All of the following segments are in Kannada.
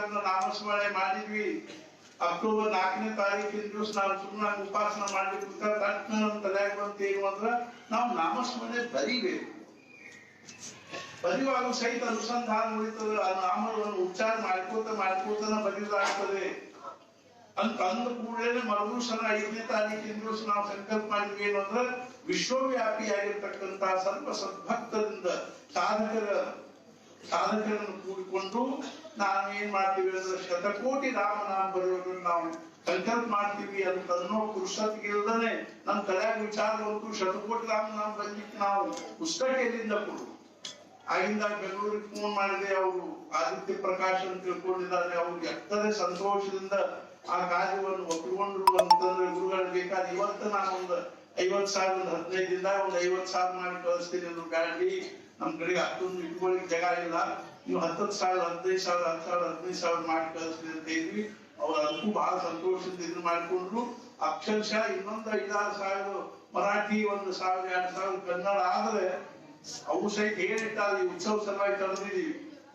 ಸಾವಿರ ನಾಮಸ್ಮರಣೆ ಮಾಡಿದ್ವಿ. ಅಕ್ಟೋಬರ್ ನಾಲ್ಕನೇ ತಾರೀಕಿನ ದಿವಸ ನಾವು ಸುಮ್ಮನೆ ಉಪಾಸನ ಮಾಡ್ಲಿಕ್ಕೆ ತಕ್ಷಣ ನಮ್ಮ ತಲೆಯಾಗ ಅಂದ್ರ ನಾವು ನಾಮಸ್ಮರಣೆ ಬರಿಬೇಕು. ಬರೆಯುವಾಗ ಸಹಿತ ಅನುಸಂಧಾನ ಉಳಿತದೆ ಆ ನಾಮವನ್ನು ಉಚ್ಚಾರ ಮಾಡ್ಕೋತ ಮಾಡ್ಕೋತನ ಬರೆಯುವುದಾಗ್ತದೆ. ಅಂತ ಅಂದ ಕೂಡಲೇ ಮರುದಿವಸನ ಐದನೇ ತಾರೀಕಿನ ದಿವಸ ನಾವು ಸಂಕಲ್ಪ ಮಾಡಿದ್ವಿ ಏನಂದ್ರೆ ಅಂದ್ರೆ ವಿಶ್ವವ್ಯಾಪಿಯಾಗಿರ್ತಕ್ಕಂತ ಸರ್ವ ಸದ್ಭಕ್ತರಿಂದ ಸಾಧಕರ ಸಾಧಕರನ್ನು ಕೂಡಿಕೊಂಡು ನಾವು ಏನ್ ಮಾಡ್ತೀವಿ ಅಂದ್ರೆ ಶತಕೋಟಿ ರಾಮನಾಮ ಬರೆಯೋದನ್ನ ನಾವು ಸಂಕಲ್ಪ ಮಾಡ್ತೀವಿ ಅಂತ ಅನ್ನೋ ಪುರುಷತ್ಗೆ ಇಲ್ದನೆ ನಮ್ಮ ವಿಚಾರ ಬಂತು ಶತಕೋಟಿ ರಾಮನಾಮ ಬರ್ಲಿಕ್ಕೆ ನಾವು ಪುಸ್ತಕ ಎಲ್ಲಿಂದ ಕೊಡು. ಆಗಿಂದ ಬೆಂಗಳೂರಿಗೆ ಫೋನ್ ಮಾಡಿದೆ, ಅವರು ಆದಿತ್ಯ ಪ್ರಕಾಶ್ ಅಂತ ತಿಳ್ಕೊಂಡಿದ್ದಾರೆ ಅವ್ರಿಗೆ ಎಷ್ಟದೇ ಸಂತೋಷದಿಂದ ಆ ಕಾರ್ಯವನ್ನು ಒಪ್ಪಿಕೊಂಡ್ರು ಅಂತಂದ್ರೆ ಗುರುಗಳು ಬೇಕಾದ ಇವತ್ತು ನಾನು ಒಂದು ಐವತ್ ಸಾವಿರ ಒಂದು ಹದಿನೈದಿಂದ ಒಂದು ಐವತ್ ಸಾವಿರ ಮಾಡಿ ಕಳಿಸ್ತೀನಿ ಅಂದ್ರು ಗಾಡಿ ನಮ್ ಕಡೆಗೆ ಹತ್ತೊಂದು ಇಟ್ಕೊಳ್ಳಿ ಜಾಗ ಇಲ್ಲ. ನೀವು ಹತ್ತತ್ತು ಸಾವಿರ ಹದಿನೈದು ಸಾವಿರ ಹತ್ತು ಸಾವಿರ ಹದಿನೈದು ಸಾವಿರ ಮಾಡಿ ಕಳಿಸ್ತೀನಿ ಅಂತ ಇದ್ವಿ ಅವ್ರು ಅದಕ್ಕೂ ಬಹಳ ಸಂತೋಷದಿಂದ ಇದು ಮಾಡಿಕೊಂಡ್ರು. ಅಕ್ಷರಶಃ ಇನ್ನೊಂದು ಐದಾರು ಸಾವಿರ, ಮರಾಠಿ ಒಂದು ಸಾವಿರ, ಎರಡು ಸಾವಿರ ಕನ್ನಡ ಆದ್ರೆ ಅವು ಸಹಿತ ಏನಿಟ್ಟ ಈ ಉತ್ಸವ ಸಲುವಾಗಿ ತಡೆದಿದ್ದೀವಿ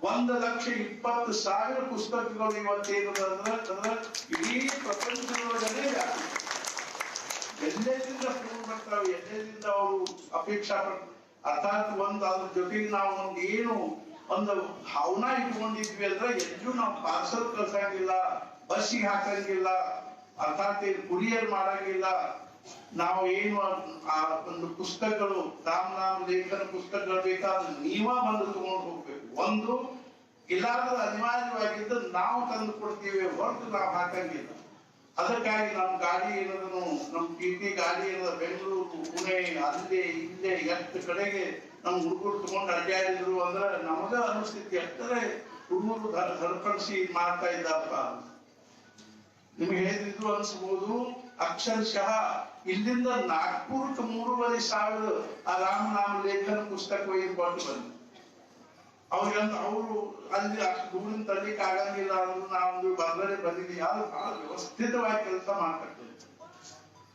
ಒಂದು ಲಕ್ಷ ಇಪ್ಪತ್ತು ಸಾವಿರ ಪುಸ್ತಕಗಳು ಇವತ್ತೇನು ಅಂದ್ರೆ ಇಡೀ ಪ್ರಪಂಚದೊಳಗಡೆ. ಎಲ್ಲೆಲ್ಲಿಂದ ಬರ್ತಾವೆ, ಎಲ್ಲೆಲ್ಲಿಂದ ಅವರು ಅಪೇಕ್ಷಾ ಅರ್ಥಾತ್ ಒಂದ್ ಅದ್ರ ಜೊತೆಗೆ ನಾವು ಒಂದು ಏನು ಒಂದು ಭಾವನಾ ಇಟ್ಕೊಂಡಿದ್ವಿ ಅಂದ್ರೆ ಎಲ್ಲೂ ನಾವು ಪಾರ್ಸಲ್ ಕಳ್ಸಂಗಿಲ್ಲ, ಬಸ್ಸಿಗೆ ಹಾಕಂಗಿಲ್ಲ, ಅರ್ಥಾತ್ ಏನು ಕುರಿಯರ್ ಮಾಡಂಗಿಲ್ಲ. ನಾವು ಏನು ಆ ಒಂದು ಪುಸ್ತಕಗಳು ರಾಮನಾಮ ಲೇಖನ ಪುಸ್ತಕಗಳು ಬೇಕಾದ ನೀವ ಬಂದು ತಗೊಂಡು ಹೋಗ್ಬೇಕು. ಒಂದು ಇಲ್ಲಾರದ ಅನಿವಾರ್ಯವಾಗಿದ್ದು ನಾವು ತಂದು ಕೊಡ್ತೀವಿ ಹೊರತು ನಾವು ಹಾಕಂಗಿಲ್ಲ. ಅದಕ್ಕಾಗಿ ನಮ್ಮ ಗಾಡಿ ಏನದನು ನಮ್ಮ ಕಿಡ್ನಿ ಗಾಡಿ ಏನದ ಬೆಂಗಳೂರು, ಪುಣೆ, ಅಲ್ಲಿ ಹಿಂದೆ ಎಷ್ಟು ಕಡೆಗೆ ನಮ್ ಹುಡುಗರು ತಗೊಂಡು ಅಡ್ಡಾಡಿದ್ರು ಅಂದ್ರೆ ನಮಗ ಅನಿಸ್ತೈತಿ ಎಷ್ಟರೇ ಹುಡುಗರು ಸರಿಪಡಿಸಿ ಮಾಡ್ತಾ ಇದ್ದಪ್ಪ ನಿಮ್ಗೆ ಹೇಳಿದ್ರು ಅನ್ಸ್ಬೋದು ಅಕ್ಷರಶಃ ಇಲ್ಲಿಂದ ನಾಗ್ಪುರಕ್ಕೆ ಮೂರುವರೆ ಸಾವಿರ ಆ ರಾಮನಾಮ ಲೇಖನ ಪುಸ್ತಕ ಒಯ್ದು ಅವ್ರಿಗಂತ ಅವರು ಅಲ್ಲಿ ಅಷ್ಟು ದೂರಿನ ತಳ್ಳಿಕ್ ಆಗಂಗಿಲ್ಲ ಅಂದ್ರೆ ನಾವು ಬಂದರೆ ಬಂದಿದ್ದೀವಿ ಯಾರು ಬಹಳ ವ್ಯವಸ್ಥಿತವಾಗಿ ಕೆಲಸ ಮಾಡ್ತಿರ್ತೀವಿ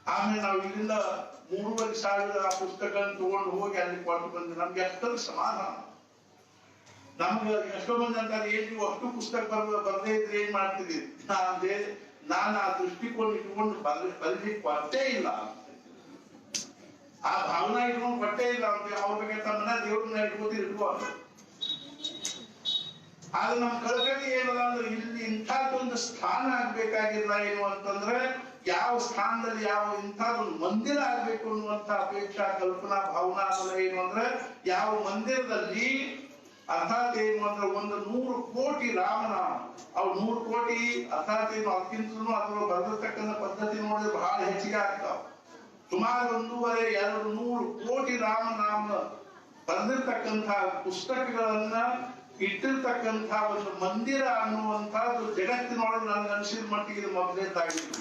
ಆಮೇಲೆ ನಾವು ಇಲ್ಲಿಂದ ಮೂರುವರೆ ಸಾವಿರ ಆ ತಗೊಂಡು ಹೋಗಿ ಅಲ್ಲಿ ಕೊಟ್ಟು ಬಂದ್ವಿ ನಮ್ಗೆ ಎಷ್ಟೊಂದು ಸಮಾಧಾನ. ನಮ್ಗೆ ಎಷ್ಟೋ ಮಂದಿ ಅಂತಾರೆ, ಏನ್ ಅಷ್ಟು ಪುಸ್ತಕ ಬರ್ ಬರ್ದೇ ಇದ್ರೆ ಏನ್ ಮಾಡ್ತಿದ್ದೀರಿ ನಾನೇ ನಾನು ಆ ದೃಷ್ಟಿಕೋನ ಇಟ್ಕೊಂಡು ಬರ್ ಬರ್ಲಿಕ್ಕೆ ಕೊಟ್ಟೇ ಇಲ್ಲ. ಆ ಭಾವನಾ ಇಟ್ಕೊಂಡು ಕೊಟ್ಟೇ ಇಲ್ಲ ಅಂತ ಅವ್ರ ಬಗ್ಗೆ ತಮ್ಮನ್ನ ದೇವ್ರನ್ನ ಇಟ್ಕೋತೀರಿ ಇಟ್ಕೋದು ಆದ್ರೆ ನಮ್ಮ ಕಳಕಳಿ ಏನದ ಅಂದ್ರೆ ಇಲ್ಲಿ ಇಂಥದ್ದೊಂದು ಸ್ಥಾನ ಆಗ್ಬೇಕಾಗಿಲ್ಲ ಏನು ಅಂತಂದ್ರೆ ಯಾವ ಸ್ಥಾನದಲ್ಲಿ ಯಾವ ಇಂಥದ್ದೊಂದು ಮಂದಿರ ಆಗ್ಬೇಕು ಅನ್ನುವಂತ ಅಪೇಕ್ಷಾ, ಕಲ್ಪನಾ, ಭಾವನಾ ಅಂದ್ರೆ ಏನು ಅಂದ್ರೆ ಯಾವ ಮಂದಿರದಲ್ಲಿ ಅರ್ಥಾತ್ ಏನು ಅಂದ್ರೆ ಒಂದು ನೂರು ಕೋಟಿ ರಾಮನ ಅವು ನೂರು ಕೋಟಿ ಅರ್ಥಾತ್ ಏನು ಅದಕ್ಕಿಂತಲೂ ಅಥವಾ ಬರ್ದಿರ್ತಕ್ಕಂಥ ಪದ್ಧತಿ ನೋಡಿದ್ರೆ ಬಹಳ ಹೆಚ್ಚಿಗೆ ಆಗ್ತಾವ. ಸುಮಾರು ಒಂದೂವರೆ, ಎರಡು ನೂರು ಕೋಟಿ ರಾಮನಾಮ ಬರೆದಿರ್ತಕ್ಕಂಥ ಪುಸ್ತಕಗಳನ್ನ ಇಟ್ಟಿರ್ತಕ್ಕಂಥ ಒಂದು ಮಂದಿರ ಅನ್ನುವಂಥದ್ದು ಜಗತ್ತಿನೊಳಗೆ ನನಗೆ ಅನಿಸಿದ ಮಟ್ಟಿಗೆ ಇದು ಮೊದಲೇದಾಗಿತ್ತು